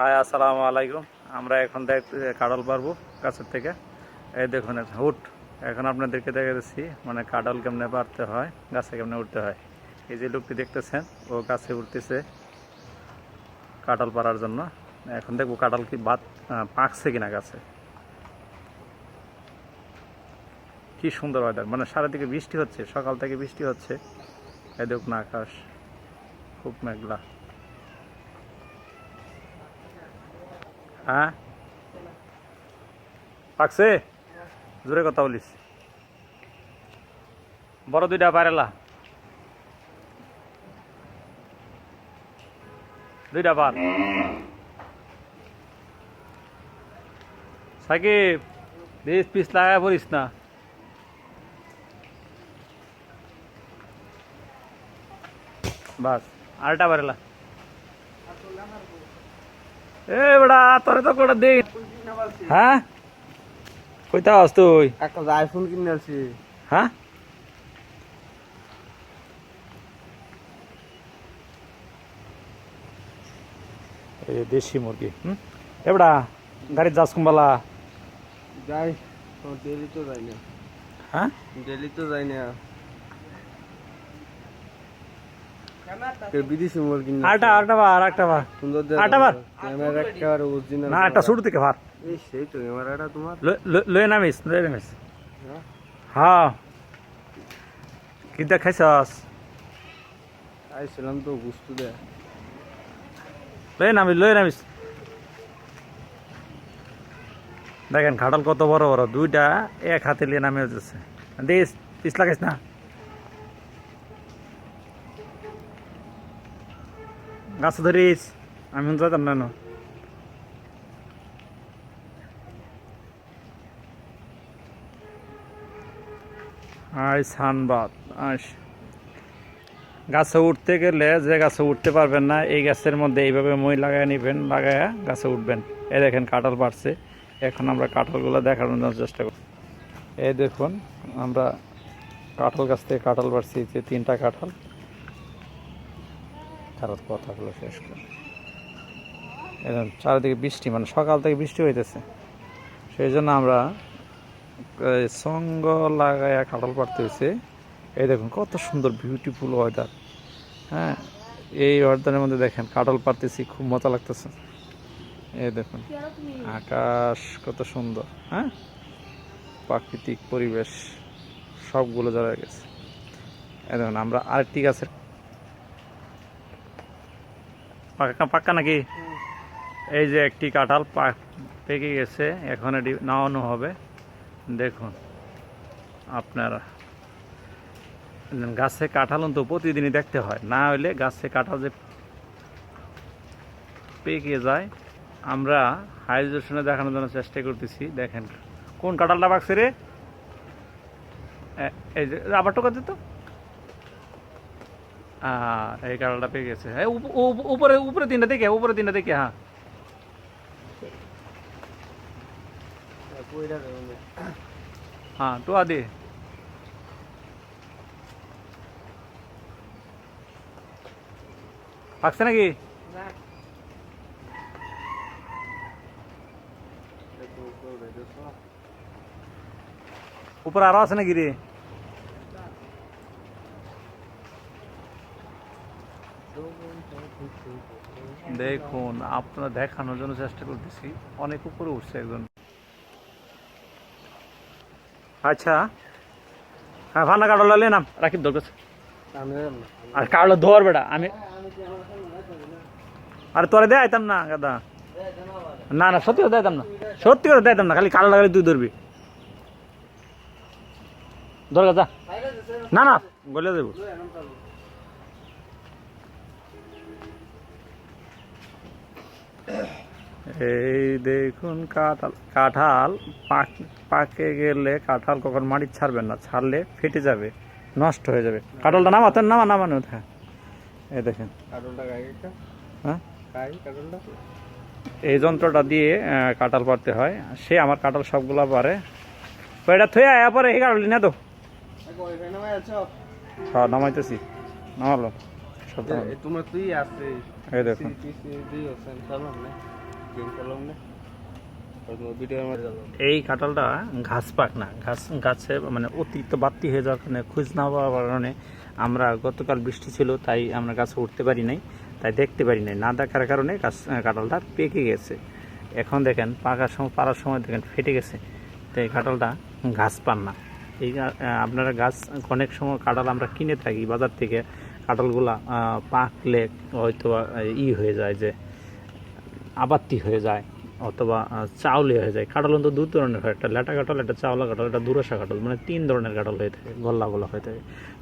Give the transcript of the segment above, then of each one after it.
High, আসসালামু আলাইকুম। আমরা এখন দেখ কাডল পারব গাছের থেকে। এই দেখুন হুট, এখন আপনাদেরকে দেখে দিচ্ছি মানে কাডল কেমনে পারতে হয়, গাছে কেমনে উঠতে হয়। এই যে লোকটি দেখতেছেন, ও গাছে উঠতেছে কাডল পারার জন্য। এখন দেখব কাডল কি বাদ পাকছে কিনা গাছে। কি সুন্দর ওয়েদার মানে সারাদিকে বৃষ্টি হচ্ছে, সকাল থেকে বৃষ্টি হচ্ছে। এই দেখুন আকাশ, খুব মেঘলা। হ্যাঁ? পাকছে? জোরে কথা বলিস। বড় দুইটা পারেলা দুইটা পার সাকিব, বেশ পিস লাগায় পড়িস না। বাস, আরেকটা পারেলা এ বেড়া তোরে তো দে হ্যাঁ? কইতা আস তুই? একটা আইফোন কিনে আছি হ্যাঁ? এই দেশি মুরগি হুম? এবড়া গাড়ি যাস কুম্বালা যাই ডেলি তো যাই না। হ্যাঁ? ডেলি তো যাই না কে বিদেশি মোবাইল কিনে আরেকটা আরেকটা বার আরেকটা বার। সুন্দর আরেকটা বার। ক্যামেরা একেবারে অরিজিনাল না একটা শুরু থেকে ভার এই সেই তো ক্যামেরাটা তোমার। লয়ে নামিস লয়ে নামিস হ্যাঁ? হ্যাঁ। কি আইছিলাম তো বুঝতে দে। লয়ে নামিস লয়ে নামিস দেখেন খাটাল কত বড় বড় দুইটা এক হাতে নিয়ে নামে যাচ্ছে দিস পিস লাগাইস না? গাছ ধরিস, আমি যেতাম না। আই সানবাদ, আস। গাছে উঠতে গেলে যে গাছে উঠতে পারবেন না, এই গাছের মধ্যে এইভাবে মই লাগায় নেবেন, লাগায় গাছে উঠবেন। এ দেখেন কাঁঠাল পাড়ছে এখন আমরা কাঁঠালগুলো দেখানোর জন্য চেষ্টা করি এই দেখুন, আমরা কাঁঠাল গাছ থেকে কাঁঠাল এই যে তিনটা কাঁঠাল। তার কথাগুলো শেষ করে। এরকম চারিদিকে বৃষ্টি মানে সকাল থেকে বৃষ্টি হইতেছে। সেই জন্য আমরা সঙ্গ লাগায় কাঁঠাল পাড়তে হয়েছে এই দেখুন কত সুন্দর বিউটিফুল ওয়েদার হ্যাঁ এই ওয়েদারের মধ্যে দেখেন কাঁঠাল পাড়তেছি খুব মজা লাগতেছে। এই দেখুন, আকাশ কত সুন্দর হ্যাঁ? প্রাকৃতিক পরিবেশ সবগুলো জড়া গেছে। এই দেখুন, আমরা আরেকটি গাছের পাক্কা পাক্কা নাকি? এই যে একটি কাঁঠাল পাক- পেকে গেছে, এখন এটি নামানো হবে। দেখুন, আপনারা গাছে কাঁঠাল তো প্রতিদিনই দেখতে হয়। না হলে গাছে কাঁঠাল যে পেকে যায়, আমরা হাইজেশনে দেখানোর জন্য চেষ্টা করতেছি। দেখেন, কোন কাঁঠালটা পাকছে রে? এই যে, আবার টোকা দিত আহ, এই কাঁঠালটা পেকে গেছে হ্যাঁ উপ- উপ- উপরে উপরে তিনটা দেখে উপরে তিনটা দেখে হ্যাঁ কইরা দেবো না। হ্যাঁ টোয়া দে পাকছে নাকি দেখো, উপরে দেখো। উপরে আরও আছে নাকি রে দেখুন, আপনার দেখানোর জন্য চেষ্টা করতেছি। অনেক উপরে উঠছে একজন। আচ্ছা। হ্যাঁ ভান্না কাটলা লে নাম রাখি না। আর কাটলো ধর বেটা, আমি আরে তোরে দেয় আইতাম না, গাদা। না না, সত্যি করে দেয়তাম না। সত্যি করে দেয়তাম না, খালি কালো লাগালে তুই ধরবি। ধর গাদা। না না, গলে দেবো এই দেখুন কাঁঠাল কাঁঠাল পাক পাকে গেলে কাঁঠাল কখন মাটি ছাড়বেন না ছাড়লে ফেটে যাবে নষ্ট হয়ে যাবে। কাঁঠালটা নামাতেন নামা নামানো হ্যাঁ এই দেখেন। হ্যাঁ? এই যন্ত্রটা দিয়ে কাঁঠাল পারতে হয়। সে আমার কাঁঠাল সবগুলো পারে এটা থয়ে আয়া পরে এই কাঁঠাল না তো। হ্যাঁ নামাইতেছি। নামালো। তোমার তুই আছে। এই এই কাঁঠালটা ঘাস পাক না। ঘাস গাছে মানে অতিরিক্ত বাড়তি হয়ে যাওয়ার কারণে খোঁজ না পাওয়ার কারণে আমরা গতকাল বৃষ্টি ছিল তাই আমরা গাছে উঠতে পারি নাই তাই দেখতে পারি নাই। না দেখার কারণে গাছ কাঁঠালটা পেকে গেছে। এখন দেখেন পাকার সময় পাড়ার সময় দেখেন ফেটে গেছে। তো এই কাঁঠালটা ঘাস পান না। এই আপনারা গাছ অনেক সময় কাঁঠাল আমরা কিনে থাকি বাজার থেকে কাঁঠালগুলা পাকলে হয়তো ই হয়ে যায় যে আবাত্তি হয়ে যায় অথবা চাউলে হয়ে যায়। কাঁঠাল তো দু ধরনের হয় একটা ল্যাটা কাঁঠাল একটা চাওলা কাঁঠাল একটা দুরাসা কাঁঠাল মানে তিন ধরনের কাঁঠাল হয়ে থাকে গল্লা গলা হয়ে থাকে।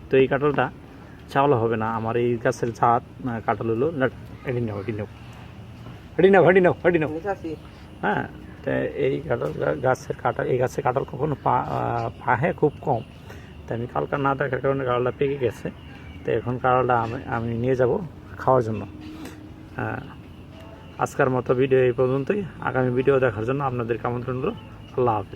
তো এই কাঁঠালটা চাওলা হবে না আমার এই গাছের ছাদ কাঁঠাল হলো এডি নাও এডি নাও। এডি নাও এডি নাও নাও। হ্যাঁ তো এই কাঁঠাল গাছের কাঁঠাল এই গাছের কাঁঠাল কখনো পা পাহে খুব কম। তাই আমি কালকা না দেখার কারণে কাঁঠালটা পেকে গেছে। তো এখন কাঁঠালটা আমি আমি নিয়ে যাব খাওয়ার জন্য। হ্যাঁ আজকের মতো ভিডিও এই পর্যন্তই। আগামী ভিডিও দেখার জন্য আপনাদেরকে আমন্ত্রণ রইল। আল্লাহ হাফিজ।